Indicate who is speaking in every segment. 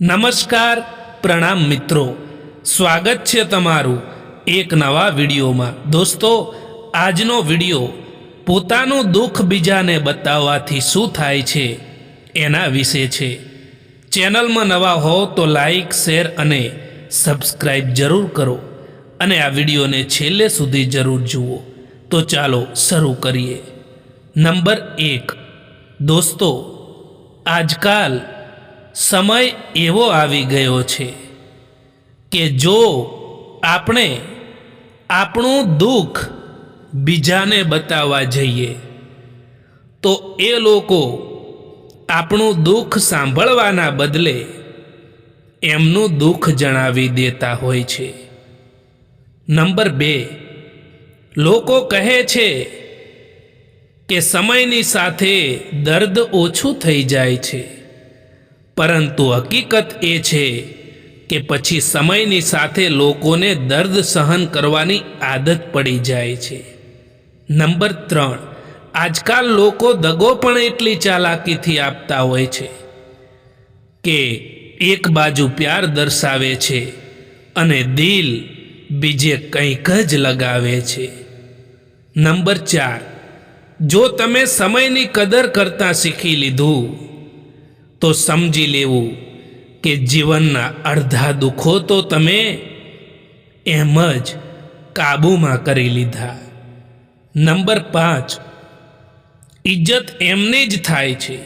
Speaker 1: નમસ્કાર પ્રણામ મિત્રો. સ્વાગત છે તમારું એક નવા વિડીયોમાં. દોસ્તો, આજનો વીડિયો પોતાનું દુઃખ બીજાને બતાવવાથી શું થાય છે એના વિશે છે. ચેનલમાં નવા હો તો લાઈક, શેર અને સબસ્ક્રાઈબ જરૂર કરો અને આ વિડીયોને છેલ્લે સુધી જરૂર જુઓ. તો ચાલો શરૂ કરીએ. નંબર એક. દોસ્તો, આજકાલ સમય એવો આવી ગયો છે કે જો આપણે આપણું દુઃખ બીજાને બતાવવા જઈએ, તો એ લોકો આપણું દુઃખ સાંભળવાના બદલે એમનું દુઃખ જણાવી દેતા હોય છે. નંબર બે, લોકો કહે છે કે સમયની સાથે દર્દ ઓછું થઈ જાય છે. પરંતુ હકીકત એ છે કે પછી સમયની સાથે લોકોને દર્દ સહન કરવાની આદત પડી જાય છે. નંબર ત્રણ, આજકાલ લોકો દગો પણ એટલી ચાલાકીથી આપતા હોય છે કે એક બાજુ પ્યાર દર્શાવે છે અને દિલ બીજે કંઈક જ લગાવે છે. નંબર ચાર, જો તમે સમયની કદર કરતાં શીખી લીધું તો સમજી લેવું કે જીવનના અડધા દુઃખો તો તમે એમ જ કાબૂમાં કરી લીધા. નંબર પાંચ ઇજ્જત એમની જ થાય છે,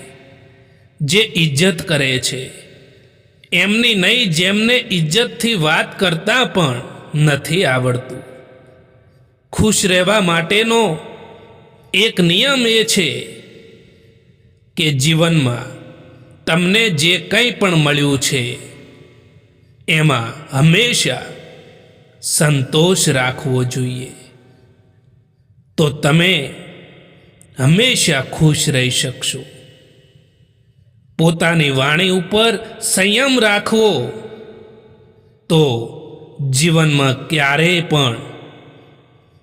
Speaker 1: જે ઇજ્જત કરે છે. એમની નહીં, જેમને ઇજ્જતથી વાત કરતા પણ નથી આવડતું. ખુશ રહેવા માટેનો એક નિયમ એ છે કે જીવનમાં તમને જે કંઈ પણ મળ્યું છે, એમાં હંમેશા સંતોષ રાખવો જોઈએ. તો તમે હંમેશા ખુશ રહી શકશો. પોતાની વાણી ઉપર સંયમ રાખવો, તો જીવનમાં ક્યારેય પણ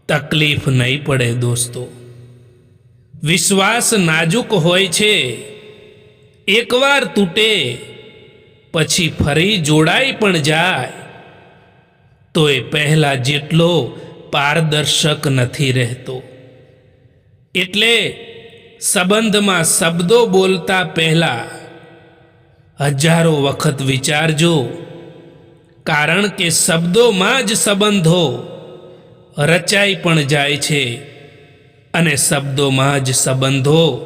Speaker 1: તકલીફ નહીં પડે દોસ્તો. વિશ્વાસ નાજુક હોય છે એકવાર તૂટે, પછી ફરી જોડાઈ પણ જાય. તો એ પહેલાં જેટલો પારદર્શક નથી રહેતો. એટલે સંબંધમાં શબ્દો બોલતા પહેલાં હજારો વખત વિચારજો, કારણ કે શબ્દોમાં જ સંબંધો રચાઈ પણ જાય છે અને શબ્દોમાં જ સંબંધો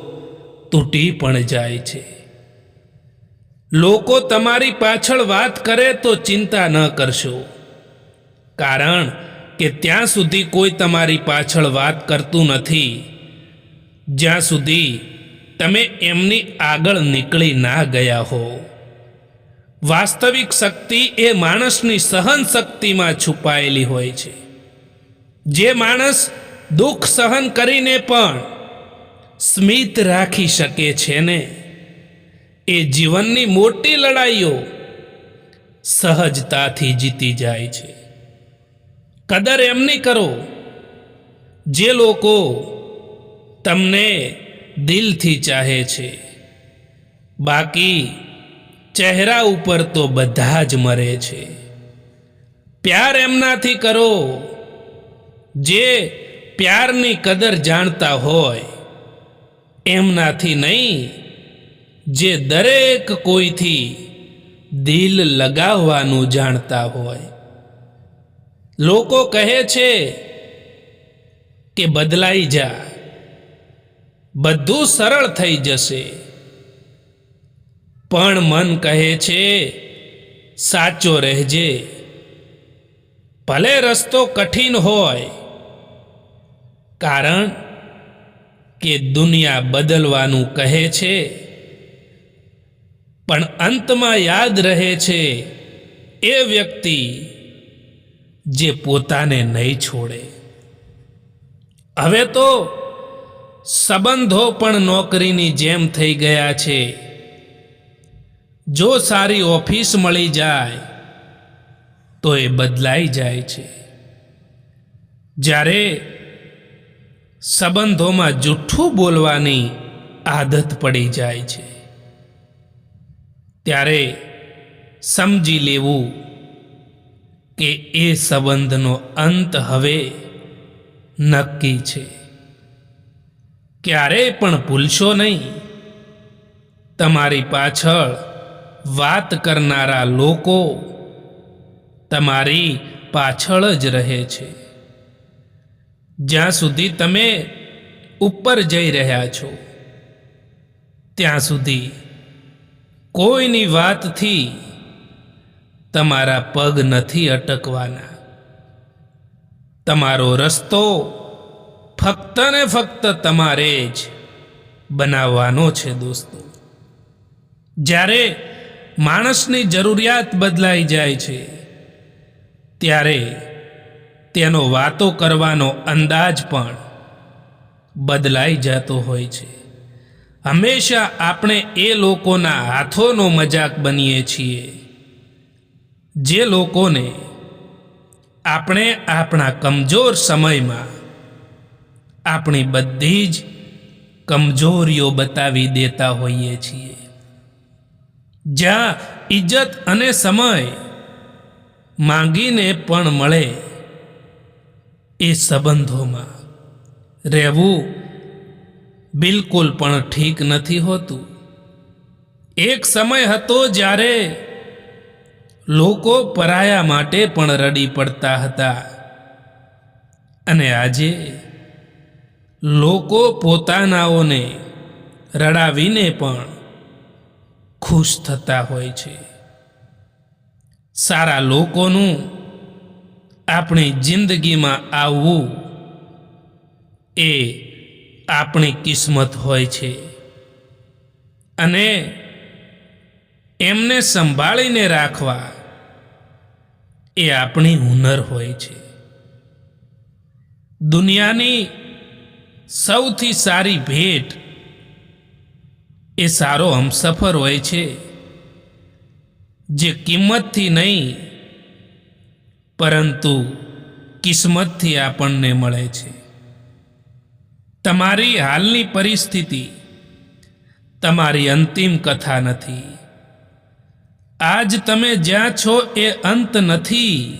Speaker 1: તૂટી પણ જાય છે. લોકો તમારી પાછળ વાત કરે તો ચિંતા ન કરશો. કારણ કે ત્યાં સુધી કોઈ તમારી પાછળ વાત કરતું નથી. જ્યાં સુધી તમે એમની આગળ નીકળી ના ગયા હો. વાસ્તવિક શક્તિ એ માણસની સહન શક્તિમાં છુપાયેલી હોય છે. જે માણસ દુઃખ સહન કરીને પણ સ્મિત રાખી શકે છે ને? એ જીવનની મોટી લડાઈઓ સહજતાથી જીતી જાય છે. કદર એમની કરો જે લોકો તમને દિલથી ચાહે છે. બાકી ચહેરા ઉપર તો બધા જ મરે છે. પ્યાર એમનાથી કરો જે પ્યારની કદર જાણતા હોય. એમનાથી નહીં જે દરેક કોઈથી દિલ લગાવવાનું જાણતા હોય. લોકો કહે છે કે બદલાઈ જા, બધું સરળ થઈ જશે. પણ મન કહે છે, સાચો રહેજે. ભલે રસ્તો કઠિન હોય, કારણ કે દુનિયા બદલવાનું કહે છે. પણ અંતમાં યાદ રહે છે એ વ્યક્તિ જે પોતાને નહીં છોડે. હવે તો સંબંધો પણ નોકરીની જેમ થઈ ગયા છે. જો સારી ઓફિસ મળી જાય, તો એ બદલાઈ જાય છે. જ્યારે સંબંધોમાં જૂઠું બોલવાની આદત પડી જાય છે. ત્યારે સમજી લેવું કે એ સંબંધનો અંત હવે નક્કી છે. ક્યારેય પણ ભૂલશો નહીં. તમારી પાછળ વાત કરનારા લોકો તમારી પાછળ જ રહે છે. જ્યાં સુધી તમે ઉપર જઈ રહ્યા છો, ત્યાં સુધી કોઈની વાતથી તમારા પગ નથી અટકવાના. તમારો રસ્તો ફક્ત ને ફક્ત તમારે જ બનાવવાનો છે દોસ્તો. જ્યારે માણસની જરૂરિયાત બદલાઈ જાય છે, ત્યારે તેનો વાતો કરવાનો અંદાજ પણ બદલાઈ જતો હોય છે. હંમેશા આપણે એ લોકોના હાથોનો મજાક બનીએ છીએ. જે લોકોને આપણે આપણા કમજોર સમયમાં આપણી બધી જ કમજોરીઓ બતાવી દેતા હોઈએ છીએ. જ્યાં ઇજ્જત અને સમય માંગીને પણ મળે એ સંબંધોમાં રહેવું બિલકુલ પણ ઠીક નથી હોતું. એક સમય હતો જ્યારે લોકો પરાયા માટે પણ રડી પડતા હતા. અને આજે લોકો પોતાનાઓને રડાવીને પણ ખુશ થતા હોય છે. સારા લોકોનું આપણી જિંદગીમાં આવવું એ આપણી કિસ્મત હોય છે. અને એમને સંભાળીને રાખવા એ આપણી હુનર હોય છે. દુનિયાની સૌથી સારી ભેટ એ સારો હમસફર હોય છે. જે કિંમતથી નહીં, પરંતુ કિસ્મતથી આપણને મળે છે. તમારી હાલની પરિસ્થિતિ તમારી અંતિમ કથા નથી. આજ તમે જ્યાં છો એ અંત નથી.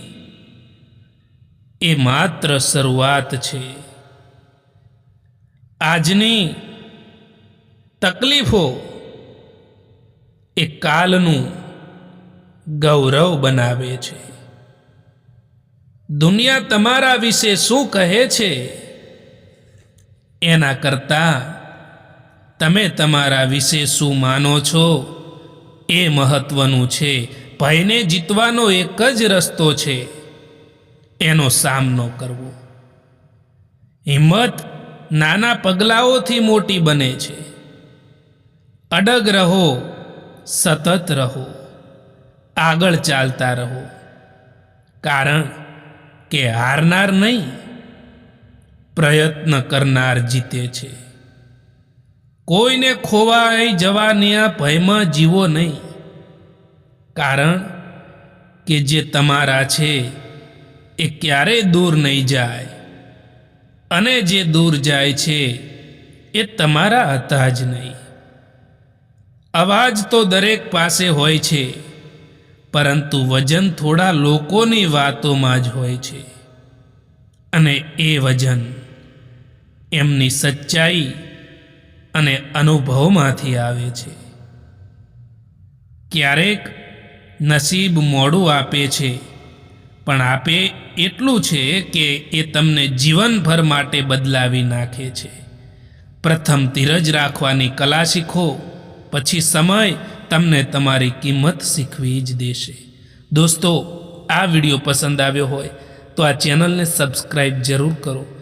Speaker 1: એ માત્ર શરૂઆત છે. આજની તકલીફો એ કાલનું ગૌરવ બનાવે છે. દુનિયા તમારા વિશે શું કહે છે? એના કરતાં તમે તમારા વિશે શું માનો છો? એ મહત્વનું છે. ભયને જીતવાનો એક જ રસ્તો છે. એનો સામનો કરવો. હિંમત નાના પગલાઓથી મોટી બને છે. અડગ રહો, સતત રહો. આગળ ચાલતા રહો. કારણ કે હારનાર નહીં. પ્રયત્ન કરનાર જીતે છે. કોઈને ખોવાઈ જવાની આ ભયમાં જીવો નહીં. કારણ કે જે તમારા છે એ ક્યારેય દૂર નહીં જાય. અને જે દૂર જાય છે એ તમારા હતા જ નહીં. અવાજ તો દરેક પાસે હોય છે, પરંતુ વજન થોડા લોકોની વાતોમાં જ હોય છે. અને એ વજન એમની સચ્ચાઈ અને અનુભવમાંથી આવે છે. ક્યારેક નસીબ મોડું આપે છે, પણ આપે એટલું છે કે એ તમને જીવનભર માટે બદલાવી નાખે છે. પ્રથમ ધીરજ રાખવાની કલા શીખો, પછી સમય તમને તમારી કિંમત શીખવી જ દેશે. દોસ્તો, આ વીડિયો પસંદ આવ્યો હોય તો આ ચેનલને સબસ્ક્રાઈબ જરૂર કરો